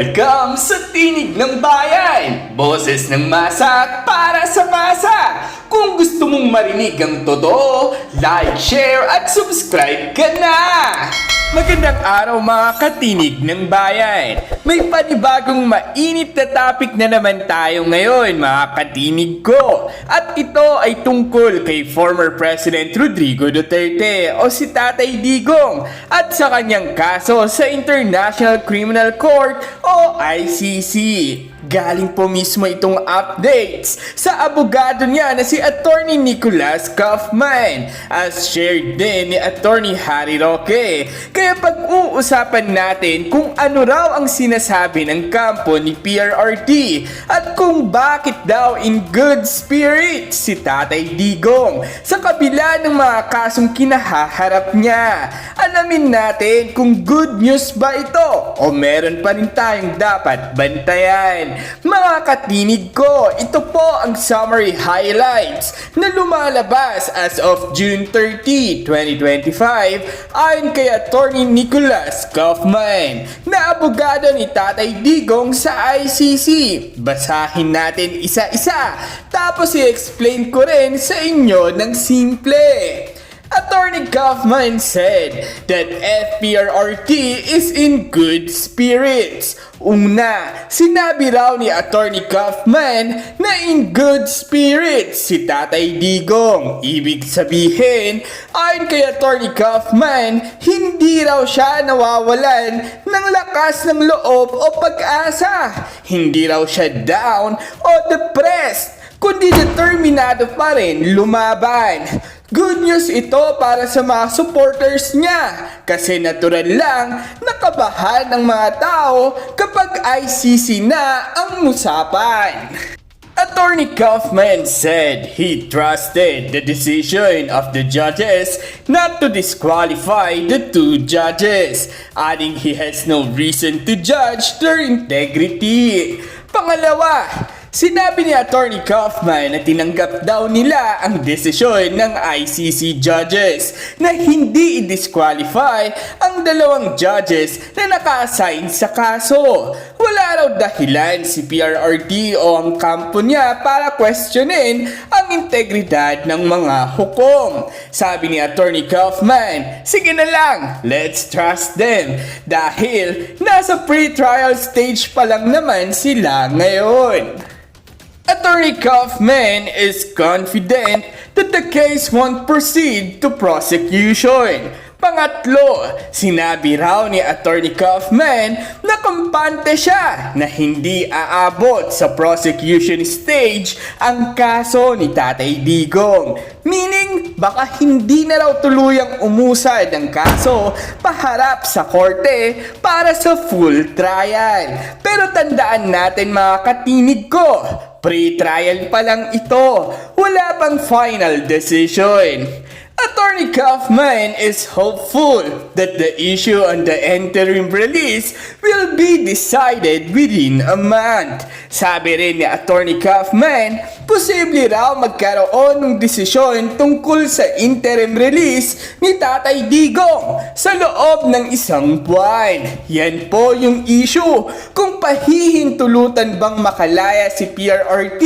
Welcome sa Tinig ng Bayan! Boses ng masa para sa masa! Kung gusto mong marinig ang totoo, like, share at subscribe ka na! Magandang araw mga katinig ng bayan! May panibagong mainit na topic na naman tayo ngayon mga katinig ko. At ito ay tungkol kay former President Rodrigo Duterte o si Tatay Digong at sa kanyang kaso sa International Criminal Court o ICC. Galing po mismo itong updates sa abogado niya na si Attorney Nicholas Kaufman as shared din ni Attorney Harry Roque. Kaya pag-uusapan natin kung ano raw ang sinasabi ng kampo ni PRRT at kung bakit daw in good spirit si Tatay Digong sa kabila ng mga kasong kinahaharap niya. Alamin natin kung good news ba ito o meron pa rin tayong dapat bantayan. Mga katinig ko, ito po ang summary highlights na lumalabas as of June 30, 2025 ayon kay Attorney Nicholas Kaufman na abogado ni Tatay Digong sa ICC. Basahin natin isa-isa tapos i-explain ko rin sa inyo ng simple. Attorney Kaufman said that FPRRT is in good spirits. Una, sinabi raw ni Attorney Kaufman na in good spirits si Tatay Digong. Ibig sabihin, ayon kay Attorney Kaufman, hindi raw siya nawawalan ng lakas ng loob o pag-asa. Hindi raw siya down o depressed, kundi determinado pa rin lumaban. Good news ito para sa mga supporters niya kasi natural lang nakabahan ng mga tao kapag ICC na ang usapan. Attorney Kaufman said he trusted the decision of the judges not to disqualify the two judges, adding he has no reason to judge their integrity. Pangalawa, Sinabi ni Attorney Kaufman na tinanggap daw nila ang desisyon ng ICC judges na hindi i-disqualify ang dalawang judges na naka-assign sa kaso. Wala raw dahilan si PRRT o ang kampo niya para questionin ang integridad ng mga hukom. Sabi ni Attorney Kaufman, sige na lang, let's trust them dahil nasa pre-trial stage pa lang naman sila ngayon. Attorney Kaufman is confident that the case won't proceed to prosecution. Pangatlo, sinabi raw ni Attorney Kaufman na kampante siya na hindi aabot sa prosecution stage ang kaso ni Tatay Digong. Meaning, baka hindi na raw tuluyang umusad ang kaso paharap sa korte para sa full trial. Pero tandaan natin mga katinig ko, Pre-trial pa lang ito. Wala pang final decision. Attorney Kaufman is hopeful that the issue on the interim release will be decided within a month. Sabi rin ni Attorney Kaufman, posible raw magkaroon ng desisyon tungkol sa interim release ni Tatay Digong sa loob ng isang buwan. Yan po yung issue kung pahihintulutan bang makalaya si PRRT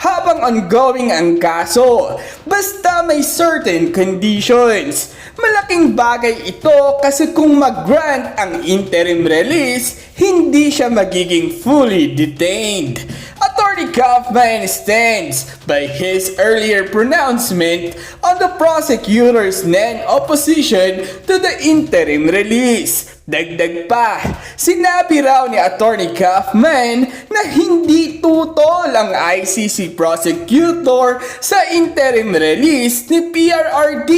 habang ongoing ang kaso. Basta may certain conditions. Malaking bagay ito kasi kung mag-grant ang interim release, hindi siya magiging fully detained. Attorney Kaufman stands by his earlier pronouncement on the prosecutor's non-opposition to the interim release. Dagdag pa, sinabi raw ni Attorney Kaufman na hindi tutol ang ICC prosecutor sa interim release ni PRRD.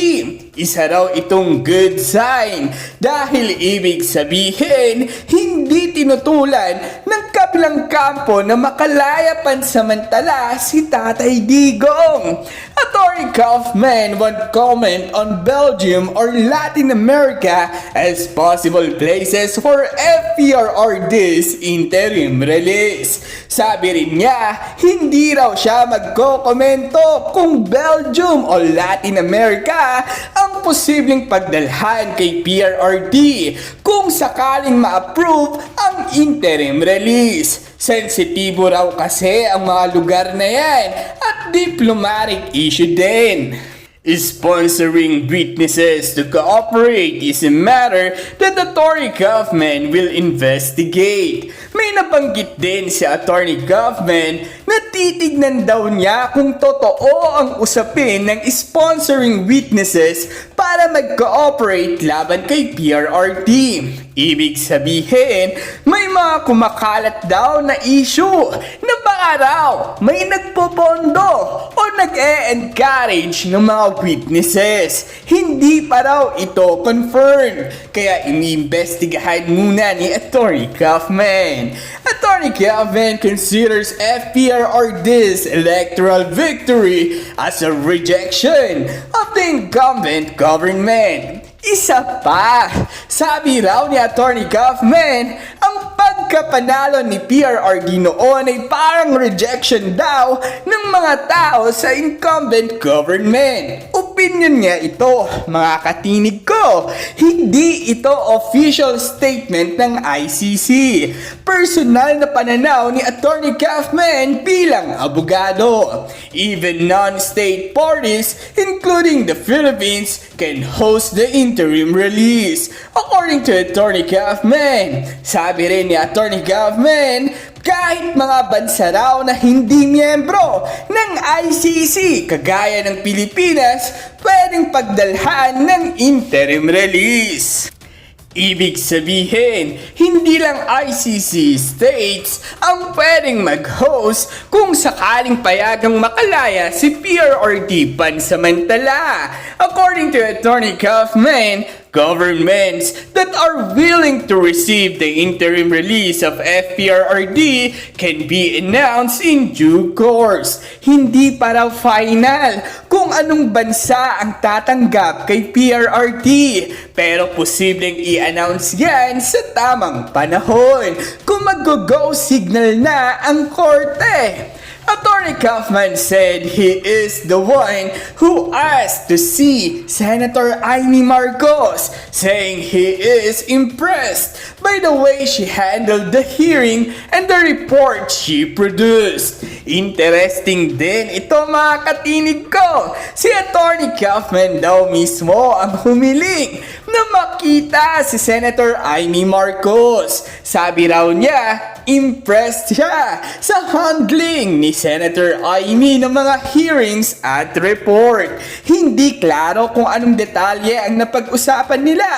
Isa raw itong good sign dahil ibig sabihin hindi tinutulan ng kabilang kampo na makalaya pansamantala si Tatay Digong. Attorney Kaufman won't comment on Belgium or Latin America as possible places for FPRRD's interim release. Sabi rin niya, hindi raw siya magkokomento kung Belgium o Latin America ang posibleng pagdalhan kay PRRD kung sakaling ma-approve ang interim release. Sensitibo raw kasi ang mga lugar na yan at diplomatic issue din. Sponsoring witnesses to cooperate is a matter that Attorney Kaufman will investigate. May nabanggit din si Attorney Kaufman na titignan daw niya kung totoo ang usapin ng sponsoring witnesses para mag-cooperate laban kay PRRT. Ibig sabihin, may mga kumakalat daw na issue na baka raw may nagpopondo o nag-e-encourage ng mga witnesses. Hindi pa raw ito confirmed. Kaya iniimbestigahan muna ni Attorney Kaufman. Attorney Kaufman considers FPRRD's electoral victory as a rejection of the incumbent government. Isa pa, sabi raw ni Attorney Kaufman, ang pagkapanalo ni PRRD noon ay parang rejection daw ng mga tao sa incumbent government. Opinion niya ito, mga katinig ko. Hindi ito official statement ng ICC. Personal na pananaw ni Attorney Kaufman bilang abogado. Even non-state parties, including the Philippines, can host the interim release. According to Attorney Kaufman, sabi rin ni Attorney Kaufman, kahit mga bansa raw na hindi miyembro ng ICC kagaya ng Pilipinas, pwedeng pagdalhan ng interim release. Ibig sabihin, hindi lang ICC states ang pwedeng mag-host kung sakaling payagang makalaya si PRRD pansamantala. According to Attorney Kaufman, governments that are willing to receive the interim release of FPRRD can be announced in due course. Hindi pa raw final kung anong bansa ang tatanggap kay PRRD pero posibleng i-announce yan sa tamang panahon kung mag-go signal na ang korte. Attorney Kaufman said he is the one who asked to see Senator Amy Marcos, saying he is impressed by the way she handled the hearing and the report she produced. Interesting din ito mga katinig ko. Si Attorney Kaufman daw mismo ang humiling na makita si Senator Amy Marcos. Sabi raw niya, impressed siya sa handling ni Senator Amy ng mga hearings at report. Hindi klaro kung anong detalye ang napag-usapan nila,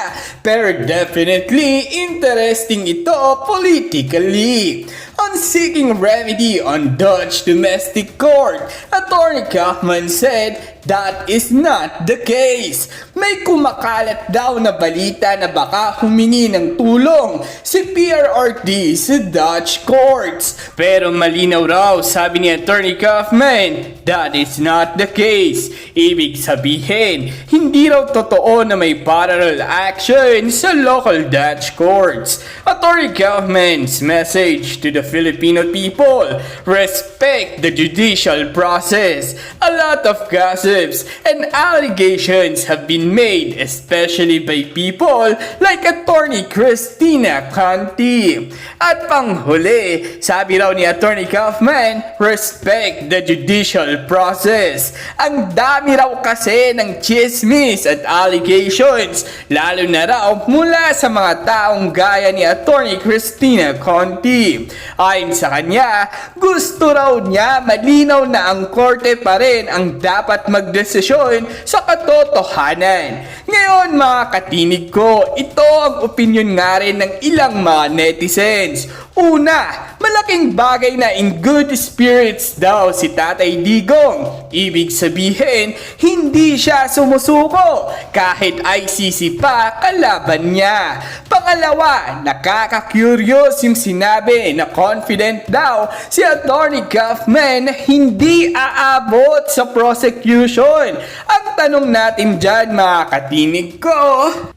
pero definitely interesting ito politically. On seeking remedy on Dutch domestic court, Attorney Kaufman said that is not the case. May kumakalat daw na balita na baka humingi ng tulong si PRRD sa Dutch courts. Pero malinaw raw, sabi ni Attorney Kaufman, that is not the case. Ibig sabihin, hindi raw totoo na may parallel action sa local Dutch courts. Attorney Kaufman's message to the Filipino people, respect the judicial process. A lot of gossips and allegations have been made, especially by people like Attorney Christina Conti. At panghuli, sabi raw ni Attorney Kaufman, respect the judicial process. Ang dami raw kasi ng chismis at allegations, lalo na raw mula sa mga taong gaya ni Attorney Christina Conti. Ayon sa kanya, gusto raw niya malinaw na ang korte pa rin ang dapat magdesisyon sa katotohanan. Ngayon mga katinig ko, ito ang opinion nga rin ng ilang mga netizens. Una malaking bagay na in good spirits daw si Tatay Digong. Ibig sabihin, hindi siya sumusuko kahit ICC pa kalaban niya. Pangalawa, nakaka-curious yung sinabi na confident daw si Attorney Kaufman hindi aabot sa prosecution. Ang tanong natin dyan mga katinig ko,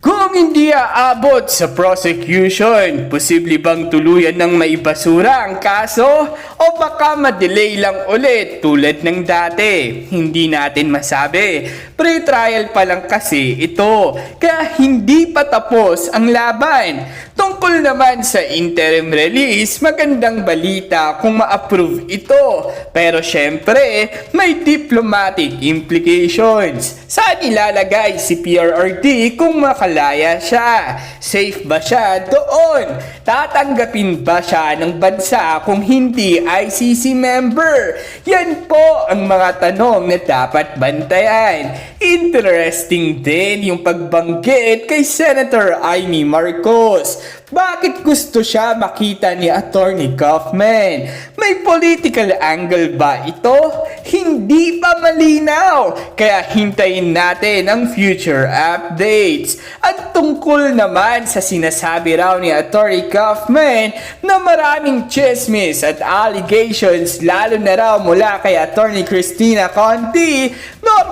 kung hindi aabot sa prosecution, posible bang tuluyan ng maibasura ang kaso? O baka madelay lang ulit tulad ng dati? Hindi natin masabi. Pre-trial pa lang kasi ito, kaya hindi pa tapos ang laban. Tungkol naman sa interim release, magandang balita kung ma-approve ito. Pero syempre, may diplomatic implications. Saan ilalagay si PRRD kung makalaya siya? Safe ba siya doon? Tatanggapin ba siya ng bansa kung hindi ICC member? Yan po ang mga tanong na dapat bantayan. Interesting din yung pagbanggit kay Senator Amy Marcos. Bakit gusto siya makita ni Attorney Kaufman? May political angle ba ito? Hindi pa malinaw. Kaya hintayin natin ang future updates. At tungkol naman sa sinasabi raw ni Attorney Kaufman na maraming chismis at allegations lalo na raw mula kay Attorney Christina Conti,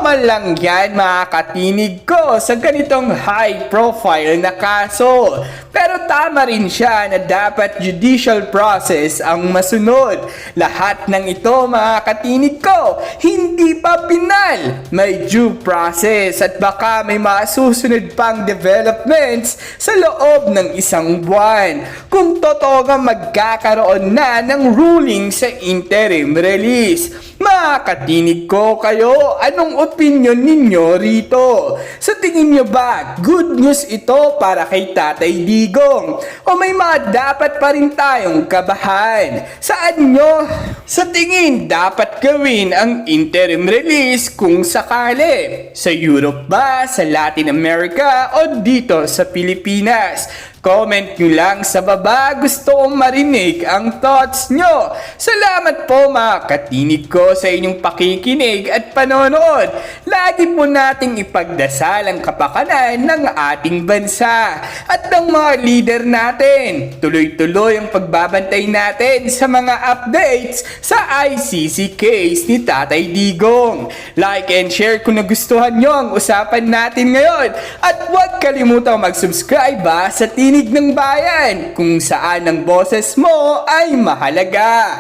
normal lang yan mga ko sa ganitong high profile na kaso. Pero tama rin siya na dapat judicial process ang masunod. Lahat ng ito mga katinig ko, hindi pa pinal. May due process at baka may masusunod pang developments sa loob ng isang buwan. Kung totoo nga magkakaroon na ng ruling sa interim release. Mga katinig ko kayo, anong opinion ninyo rito? Sa tingin nyo ba, good news ito para kay Tatay Digong? O may mga dapat pa rin tayong kabahan? Saan nyo? Sa tingin, dapat gawin ang interim release kung sakali. Sa Europe ba, sa Latin America, o dito sa Pilipinas? Comment nyo lang sa baba. Gusto kong marinig ang thoughts nyo. Salamat po mga katinig ko sa inyong pakikinig at panonood. Lagi po nating ipagdasal ang kapakanan ng ating bansa at ng mga leader natin. Tuloy-tuloy ang pagbabantay natin sa mga updates sa ICC case ni Tatay Digong. Like and share kung nagustuhan nyo ang usapan natin ngayon. At huwag kalimutang mag-subscribe ha, sa Tinig ng Bayan kung saan ang boses mo ay mahalaga.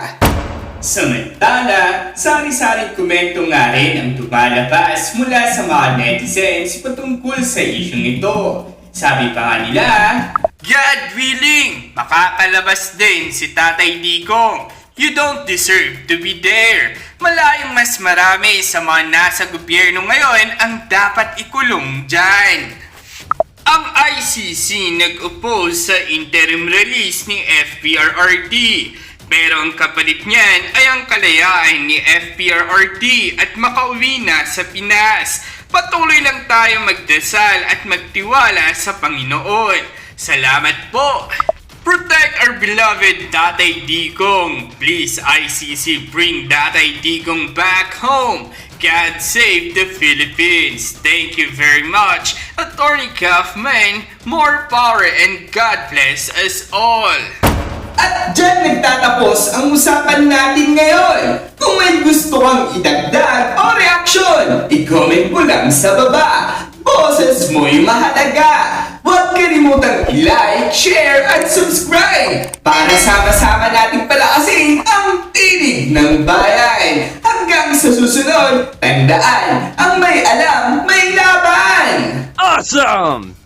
Samantala, sari-saring komento nga rin ang tumalabas mula sa mga netizens patungkol sa isyong ito. Sabi pa nga nila, God willing, makakalabas din si Tatay Digong. You don't deserve to be there. Malayong mas marami sa mga nasa gobyerno ngayon ang dapat ikulong dyan. Ang ICC nag-oppose sa interim release ni FPRRD. Pero ang kapalit niyan ay ang kalayaan ni FPRRD at makauwi na sa Pinas. Patuloy lang tayo magdasal at magtiwala sa Panginoon. Salamat po! Protect our beloved Tatay Digong. Please ICC bring Tatay Digong back home. God save the Philippines. Thank you very much, Attorney Kaufman. More power and God bless us all. At dyan nagtatapos ang usapan natin ngayon. Kung may gusto kang idagdag o reaksyon, i-comment mo lang sa baba. Boses mo'y mahalaga. Huwag kalimutang i-like, share, at subscribe para sama-sama nating palakasin ang tinig ng bayan. Hanggang sa susunod, tandaan, ang may alam, may laban! Awesome!